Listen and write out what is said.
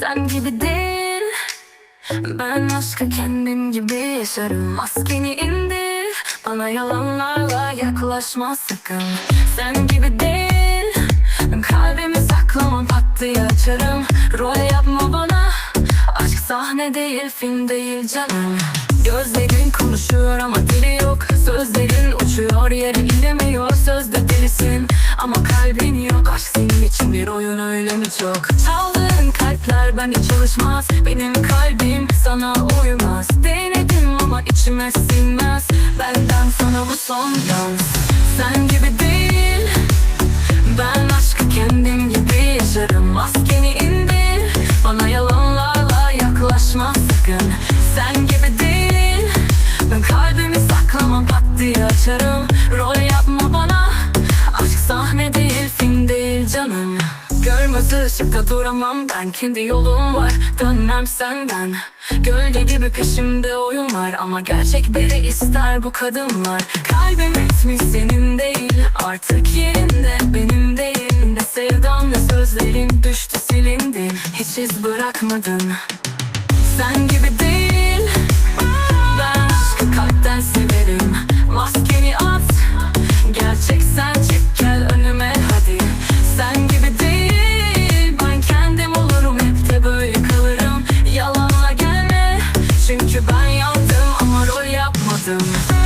Sen gibi değil Ben aşkı kendim gibi yaşarım Maskeni indir. Bana yalanlarla yaklaşma sakın. Sen gibi değil Kalbimi saklamam pat diye açarım. Rol yapma bana. Aşk sahne değil film değil canım. Gözlerin konuşuyor ama dili yok. Sözlerin uçuyor yere inemiyor. Sözde delisin ama kalbin yok. Aşk senin için bir oyun öyle mi çok? Çaldığın kalpler bende çalışmaz. Benim kalbim sana uymaz. Denedim ama içime sinmez. Benden sana bu son dans. Sen gibi değil. Ben aşkı kendim gibi yaşarım. Maskeni indir. Bana yalanlarla yaklaşma sakın. Sen gibi değil. Ben kalbimi saklamam pat diye açarım Görmez ışıkta duramam ben. Kendi yolum var dönmem senden. Gölge gibi peşimde oyun var Ama gerçek biri ister bu kadınlar. Kalbim etmiş senin değil Artık yerinde benim değil. Ne sevdam ne sözlerin düştü silindi Hiç iz bırakmadın. Sen gibi değil them.